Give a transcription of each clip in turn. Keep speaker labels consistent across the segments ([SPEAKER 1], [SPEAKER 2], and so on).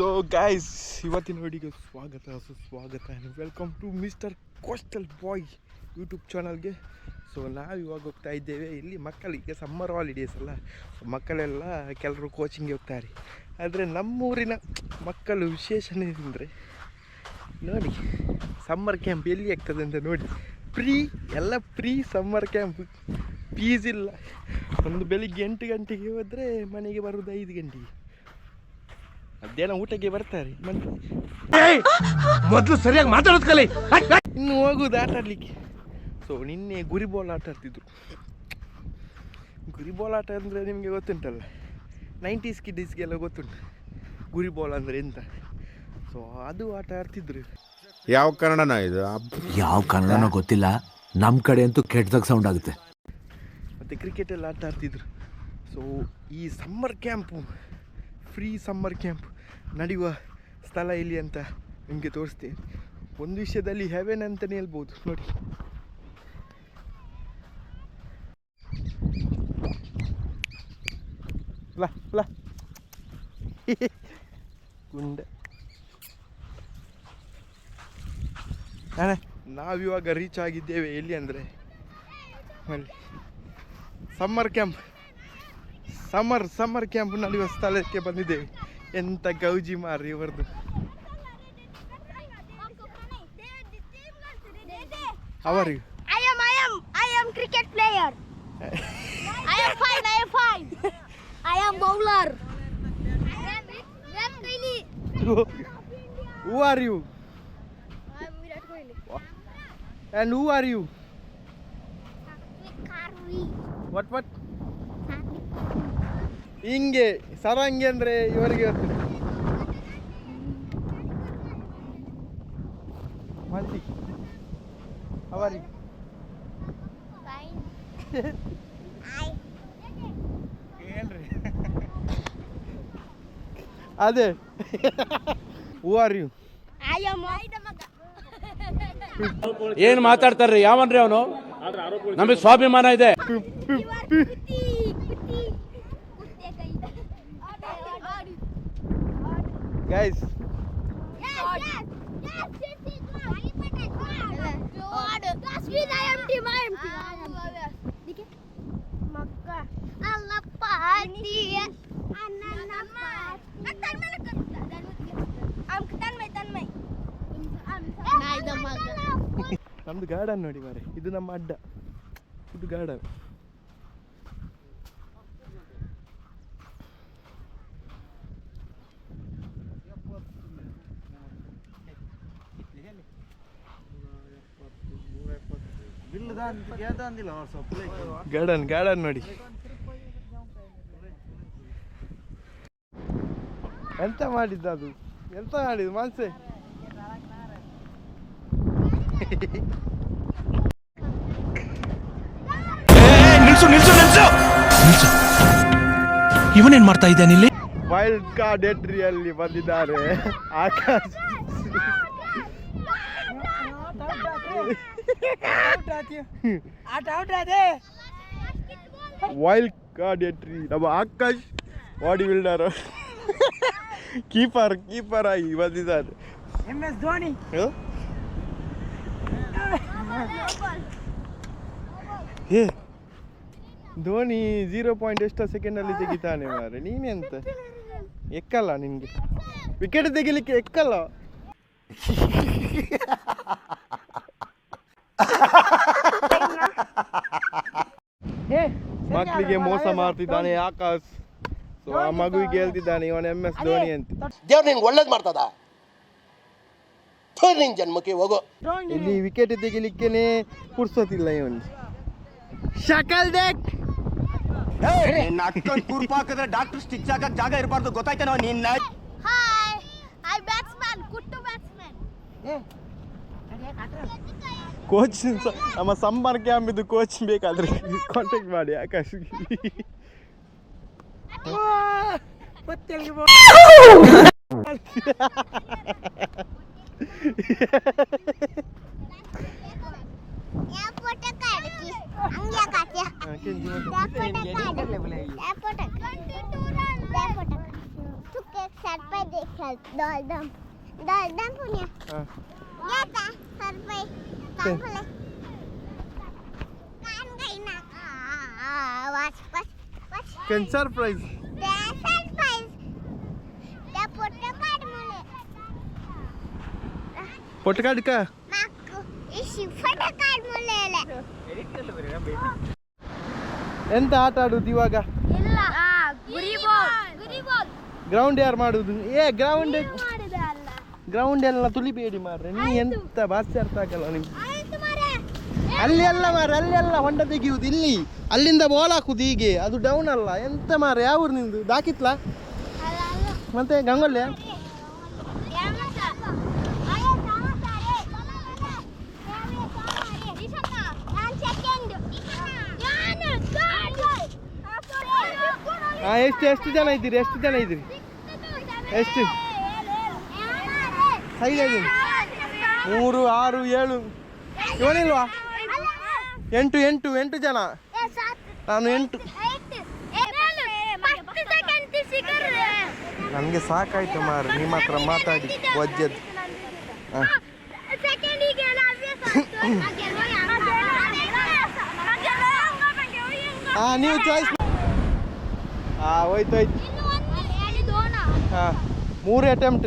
[SPEAKER 1] So guys ಇವತ್ತಿನ ವಿಡಿಯೋಗೆ ಸ್ವಾಗತ ಸುಸ್ವಾಗತ welcome to mister coastal boy YouTube ಚಾನಲ್ಗೆ ಸೊ ನಾವು ಇವಾಗ ಹೋಗ್ತಾ ಇದ್ದೇವೆ. ಇಲ್ಲಿ ಮಕ್ಕಳಿಗೆ ಸಮ್ಮರ್ ಹಾಲಿಡೇಸ್ ಅಲ್ಲ. ಮಕ್ಕಳೆಲ್ಲ ಕೆಲವರು ಕೋಚಿಂಗ್ಗೆ ಹೋಗ್ತಾರೆ. ಆದರೆ ನಮ್ಮೂರಿನ ಮಕ್ಕಳು ವಿಶೇಷನೇ ಅಂದರೆ ನೋಡಿ ಸಮ್ಮರ್ ಕ್ಯಾಂಪ್ ಎಲ್ಲಿ ಆಗ್ತದೆ ಅಂತ ನೋಡಿ. ಫ್ರೀ ಎಲ್ಲ ಫ್ರೀ ಸಮ್ಮರ್ ಕ್ಯಾಂಪ್ ಫೀಸ್ ಇಲ್ಲ. ಒಂದು ಬೆಳಿಗ್ಗೆ ಎಂಟು ಗಂಟೆಗೆ ಹೋದರೆ ಮನೆಗೆ ಬರೋದು ಐದು ಗಂಟೆಗೆ. ಮಧ್ಯಾಹ್ನ ಊಟಕ್ಕೆ ಬರ್ತಾರೆ
[SPEAKER 2] ಮೊದಲು ಸರಿಯಾಗಿ ಮಾತಾಡೋದು ಕಲಿ.
[SPEAKER 1] ಇನ್ನು ಹೋಗುದು ಆಟ ಆಡ್ಲಿಕ್ಕೆ. ಸೊ ನಿನ್ನೆ ಗುರಿ ಬಾಲ್ ಆಟ ಆಡ್ತಿದ್ರು. ಗುರಿ ಬಾಲ್ ಆಟ ಅಂದರೆ ನಿಮಗೆ ಗೊತ್ತುಂಟಲ್ಲ? ನೈಂಟೀಸ್ ಕಿಡ್ಡೀಸ್ಗೆಲ್ಲ ಗೊತ್ತುಂಟು. ಗುರಿ ಬಾಲ್ ಅಂದರೆ ಎಂತ? ಸೊ ಅದು ಆಟ ಆಡ್ತಿದ್ರು.
[SPEAKER 3] ಯಾವ ಕನ್ನಡನ ಇದು? ಅಬ್ಬ್.
[SPEAKER 2] ಯಾವ ಕನ್ನಡನೋ ಗೊತ್ತಿಲ್ಲ. ನಮ್ಮ ಕಡೆ ಅಂತೂ ಕೆಟ್ಟದಾಗ ಸೌಂಡ್ ಆಗುತ್ತೆ.
[SPEAKER 1] ಮತ್ತು ಕ್ರಿಕೆಟ್ ಎಲ್ಲ ಆಟ ಆಡ್ತಿದ್ರು. ಸೊ ಈ summer camp free summer camp ನಡೆಯುವ ಸ್ಥಳ ಇಲ್ಲಿ ಅಂತ ನಿಮಗೆ ತೋರಿಸ್ತೇನೆ. ಒಂದು ವಿಷಯದಲ್ಲಿ ಹೆವೆನ್ ಅಂತಲೇ ಹೇಳ್ಬೋದು, ನೋಡಿ. ಗುಂಡ. ನಾವಿವಾಗ ರೀಚ್ ಆಗಿದ್ದೇವೆ ಎಲ್ಲಿ ಅಂದರೆ summer camp. Summer summer camp ನಡೆಯುವ ಸ್ಥಳಕ್ಕೆ ಬಂದಿದ್ದೇವೆ ಎಂತ ಗೌಜಿ ಮಾರಿ ಇವರದು
[SPEAKER 4] am cricket player. I am fine, I am fine. I am bowler. I am Virat Kohli. Who
[SPEAKER 1] are you. And who
[SPEAKER 4] you.
[SPEAKER 1] What what ಹಿಂಗೆ ಸರಂಗಿ ಅಂದರೆ ಇವರಿಗೆ ಗೊತ್ತಿಲ್ಲ ಮಂತಿ ಅವರಿಗೆ
[SPEAKER 4] Fine. I.
[SPEAKER 1] ಹೇಳ್ರಿ ಅದೇ who are you
[SPEAKER 4] I am.
[SPEAKER 2] ಏನ್ ಮಾತಾಡ್ತಾರ್ರಿ ಯಾವನ್ರಿ ಅವನು ನಮಗೆ ಸ್ವಾಭಿಮಾನ ಇದೆ
[SPEAKER 4] maga.
[SPEAKER 1] ನಮ್ದು ಗಾರ್ಡನ್ ನೋಡಿ ಮಾರೆ ಇದು ನಮ್ಮ ಅಡ್ಡ. ಇದು ಗಾರ್ಡನ್ ಗಾರ್ಡನ್ ಗಾರ್ಡನ್ ನೋಡಿ. ಎಂತ ಮಾಡಿದ್ದ ಅದು? ಎಂತ ಮಾಡಿದ್ದು ಮಾನ್ಸೆ
[SPEAKER 2] ನಿಲ್ಸು ನಿಲ್ಸು ನಿಲ್ಸು! ನಿಲ್ಸು. ಇವನೇನ್ ಮಾಡ್ತಾ ಇದ್ದಾನೆ ಇಲ್ಲಿ?
[SPEAKER 1] ವೈಲ್ಡ್ ಕಾರ್ಡ್ ಎಂಟ್ರಿಯಲ್ಲಿ ಬಂದಿದ್ದಾರೆ. ಆಕಾಶ್. ವೈಲ್ಡ್ ಕಾರ್ಡ್ ಎಂಟ್ರಿ ನಮ್ಮ Akash bodybuilder keeper keeper ಆಗಿ ಬಂದಿದ್ದಾರೆ
[SPEAKER 5] ಎಂ ಎಸ್ ಧೋನಿ
[SPEAKER 1] ಹ? ಏ ಧೋನಿ ಜೀರೋ ಪಾಯಿಂಟ್ ಎಷ್ಟು ಸೆಕೆಂಡಲ್ಲಿ ತೆಗಿತಾನೆ ಮಾರೆ. ನೀನೆಂತ ಎಕ್ಕಲ್ಲ ನಿನಗೆ. ವಿಕೆಟ್ ತೆಗಿಲಿಕ್ಕೆ ಎಕ್ಕಲ್ಲ? ಮಕ್ಕಳಿಗೆ ಮೋಸ ಮಾಡ್ತಿದ್ದಾನೆ ಆಕಾಶ್. ಸೊ ಆ ಮಗುವಿಗೆ ಹೇಳ್ತಿದ್ದಾನೆ ಇವನ್ ಎಂ ಎಸ್ ಧೋನಿ ಅಂತ.
[SPEAKER 6] ದೇವ್ರು ನಿನ್ಗೆ ಒಳ್ಳೇದು ಮಾಡ್ತದ? ನಿನ್ ಜನ್ಮಕ್ಕೆ ಹೋಗು.
[SPEAKER 1] ಇಲ್ಲಿ ವಿಕೆಟ್ ತೆಗಿಲಿಕ್ಕೇನೆ ಪುರ್ಸೋತಿಲ್ಲ ಇವನಿಗೆ ಶಕಲ್ ದೇಕ್!
[SPEAKER 6] ಕುರ್ಪ ಹಾಕಿದ್ರೆ ಡಾಕ್ಟರ್ ಸ್ಟಿಚ್ ಹಾಕಕ್ ಜಾಗ ಇರಬಾರ್ದು ಗೊತ್ತಾಯ್ತೇನೋ ನಿನ್ನ?
[SPEAKER 4] Hi I batsman Kuttu batsman.
[SPEAKER 1] Coach ನಮ್ಮ ಕ್ಯಾಂಪ್ ಇದು ಕೋಚ್ ಬೇಕಾದ್ರೆ ಕಾಂಟ್ಯಾಕ್ಟ್ ಮಾಡಿ ಆಕಾಶ್
[SPEAKER 4] ಸರ್ಪ foto ದೊಡ್ಡ ದೊಡ್ಡ ya kaɗya. Ya foto kaɗki. Ya foto kaɗki. Ya foto kaɗki. तू केक सर पे देख Doldam. Doldam punya.
[SPEAKER 1] ಹಾಂ
[SPEAKER 4] Ya tak? Survey. Tak
[SPEAKER 1] Okay.
[SPEAKER 4] boleh. Kan gak enak. Ah, was, was, was.
[SPEAKER 1] Ken surprise
[SPEAKER 4] Dah surprise. Dah foto card mulai.
[SPEAKER 1] ಪೊಟ್ಟು ಕಾಡ್ಕ
[SPEAKER 4] Maku isi foto card mulai le.
[SPEAKER 1] ಎಂತ ಆಟ ಆಡುದು ಇವಾಗ
[SPEAKER 4] ಇಲ್ಲ ಗುರಿ ball ಗುರಿ ಬಾಲ್
[SPEAKER 1] ಗ್ರೌಂಡ್ ಯಾರು ಮಾಡುದು ಏ ಗ್ರೌಂಡ್
[SPEAKER 4] ಮಾಡಿದೆ ಅಲ್ಲ
[SPEAKER 1] ಗ್ರೌಂಡ್ ಎಲ್ಲ ತುಳಿಬೇಡಿ ಮಾರ್ರೆ. ನೀ ಎಂತ ಭಾಷೆ ಅರ್ಥ ಆಗಲ್ಲ ನಿಮ್ಗೆ.
[SPEAKER 4] ಮಾರೆ
[SPEAKER 1] ಅಲ್ಲಿ ಎಲ್ಲ ಮಾರ ಅಲ್ಲಿ ಅಲ್ಲ ಹೊಂಡ ತೆಗಿಯುವುದು ಇಲ್ಲಿ. ಅಲ್ಲಿಂದ ಬಾಲ್ ಹಾಕುದು ಹೀಗೆ. ಅದು ಡೌನ್ ಅಲ್ಲ. ಎಂತ ಮಾರ್ರೆ ಯಾವ ಊರು ನಿಂದು? ದಾಕಿತ್ಲ ಮತ್ತೆ ಗಂಗೊಲ್ಲೆ ಹಾಂ ಎಷ್ಟು ಎಷ್ಟು ಜನ ಇದ್ದೀರಿ? ಎಷ್ಟು ಜನ ಇದ್ದೀರಿ? ಎಷ್ಟು? ಇದೆ. ಮೂರು ಆರು ಏಳು. ಇವನಿಲ್ವಾ? ಎಂಟು ಎಂಟು ಎಂಟು ಜನ. ನಾನು ಎಂಟು. ನನಗೆ ಸಾಕಾಯ್ತು ಮಾರು ನಿಮ್ಮ ಹತ್ರ ಮಾತಾಡಿ ವಜ್ಜದ್ದು. ಹಾಂ. ಹಾ ನೀವು ಚಾಯ್ಸ್ ಹಾಂ ಹೋಯ್ತು ಹೋಯ್ತು. ಹಾ. ಮೂರು ಅಟೆಂಪ್ಟ್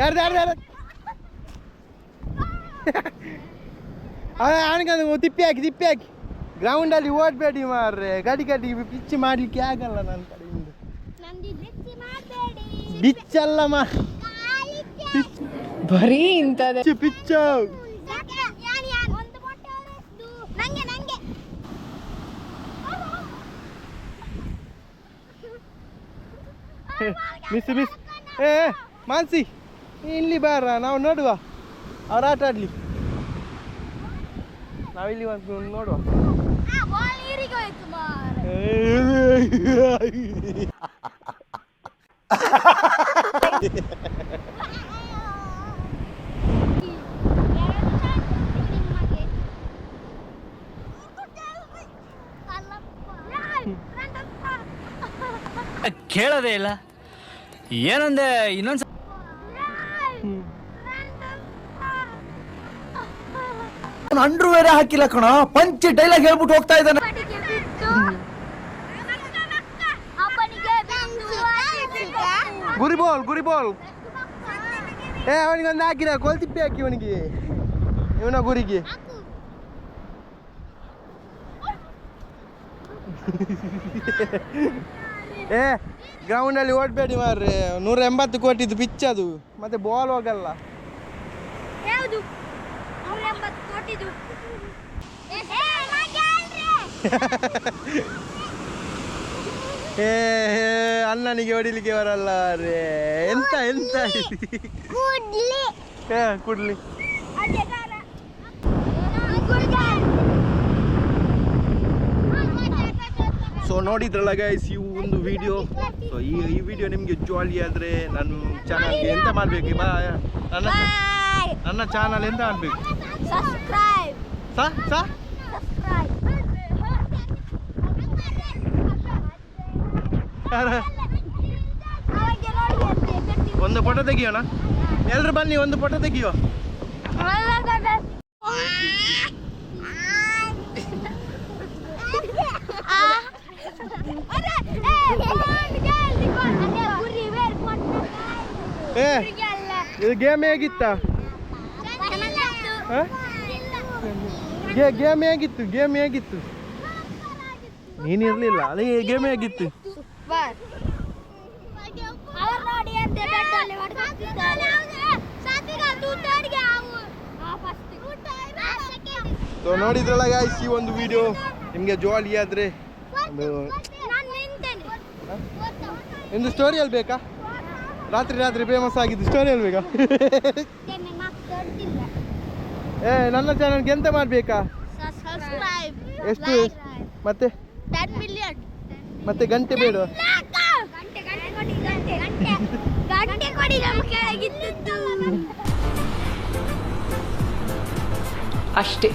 [SPEAKER 1] ಯಾರ್ದು ಯಾರ್ದು ಯಾರ್ದು? ಅವನಿಗೆ ತಿಪ್ಪಿ ಹಾಕಿ ತಿಪ್ಪಿ ಹಾಕಿ. ಗ್ರೌಂಡಲ್ಲಿ ಓಡಬೇಡಿ ಮಾರ್ರೆ. ಗಡಿ ಗಡಿ ಪಿಚ್ಚು ಮಾಡಲಿಕ್ಕೆ ಆಗಲ್ಲ ನನ್ನ ಕಡೆಯಿಂದ ಬಿಚ್ಚಲ್ಲ ಮಾ
[SPEAKER 5] ಬರೀ ಇಂಥದ್ದು.
[SPEAKER 1] ಪಿಚ್ಚು ಪಿಚ್ಚು
[SPEAKER 4] ನಂಗೆ ನಂಗೆ
[SPEAKER 1] ಮಿಸ್ ಮಿಸ್ ಏ ಮಾನ್ಸಿ. ಇಲ್ಲಿ ಬಾರ ನಾವು ನೋಡುವ. ಅವ್ರು ಆಟ ಆಡ್ಲಿ. ನಾವಿಲ್ಲಿ ಒಂದು ನೋಡುವ.
[SPEAKER 7] ಕೇಳೋದೇ ಇಲ್ಲ. ಏನಂದೆ ಇನ್ನೊಂದ್ಸ ಅಂಡ್ರು ಬೇರೆ ಹಾಕಿಲ್ಲ ಕಣ. ಪಂಚ್ ಡೈಲಾಗ್ ಹೇಳ್ಬಿಟ್ಟು ಹೋಗ್ತಾ ಇದ್ದಾನೆ.
[SPEAKER 1] ಗುರಿ ಬಾಲ್ ಗುರಿ ಬಾಲ್. ಏ ಅವನಿಗೆ ಒಂದು ಹಾಕಿರ ಕೋಲ್ ತಿಪ್ಪಿ ಹಾಕಿ ಅವನಿಗೆ ಇವನ ಗುರಿಗೆ. ಏ ಗ್ರೌಂಡಲ್ಲಿ ಓಡ್ಬೇಡಿ ಮಾರ್ರೆ. ನೂರ ಎಂಬತ್ತು ಕೋಟಿದು ಪಿಚ್ ಅದು. ಮತ್ತೆ ಬಾಲ್ ಹೋಗಲ್ಲ. ಏ ಅಣ್ಣನಿಗೆ ಹೊಡಿಲಿಕ್ಕೆ ಬರಲ್ಲ ರೇ. ಎಂತ ಎಂತ?
[SPEAKER 4] ಕೂಡ್ಲಿ.
[SPEAKER 1] ಸೊ ನೋಡಿದ್ರಲ್ಲ ಗೈಸ್ ಈ ಒಂದು ವಿಡಿಯೋ ಸೊ ಈ ಈ ವಿಡಿಯೋ ನಿಮಗೆ ಜಾಲಿ ಆದ್ರೆ ನನ್ನ ಚಾನಲ್ಗೆ ಎಂತ ಮಾಡ್ಬೇಕು? ಬಾ ನನ್ನ ನನ್ನ ಚಾನಲ್ ಎಂತ ಮಾಡಬೇಕು?
[SPEAKER 4] ಅವಾಗ ನೋಡಿ ಅಂತೆ
[SPEAKER 1] ಒಂದು ಫೋಟೋ ತೆಗಿಯೋಣ? ಎಲ್ರು ಬನ್ನಿ ಒಂದು ಫೋಟೋ ತೆಗಿಯೋ. ಏ ಇದು ಗೇಮ್ ಹೇಗಿತ್ತ? ಗೇ ಗೇಮ್ ಹೇಗಿತ್ತು ಗೇಮ್ ಹೇಗಿತ್ತು ನೀನಿರ್ಲಿಲ್ಲ ಅದೇ ಗೇಮ್ ಹೇಗಿತ್ತು. ಸೊ ನೋಡಿದ್ರಲ್ಲ ಗಾಯ್ಸ್ ಈ ಒಂದು ವಿಡಿಯೋ ನಿಮಗೆ ಜೋಳಿ ಆದ್ರೆ ಒಂದು ಸ್ಟೋರಿ ಸ್ಟೋರಿಯಲ್ಲಿ ಬೇಕಾ ರಾತ್ರಿ ರಾತ್ರಿ ಫೇಮಸ್ ಆಗಿದ್ದು ಸ್ಟೋರಿಯಲ್ಲಿ ಬೇಕಾ. ಏ ನನ್ನ ಚಾನಲ್ಗೆ ಎಂತ ಮಾಡಬೇಕಾ. ಎಷ್ಟು. ಮತ್ತೆ
[SPEAKER 4] 10 million.
[SPEAKER 1] ಮತ್ತೆ ಗಂಟೆ ಬೇಡ
[SPEAKER 4] ಗಂಟೆ ಗಂಟೆ ಕೊಡಿ ಗಂಟೆ ಗಂಟೆ ಗಂಟೆ ಕೊಡಿ ನಮ್ಮ ಕೆಳಗಿದ್ದದ್ದು
[SPEAKER 5] ಅಷ್ಟೇ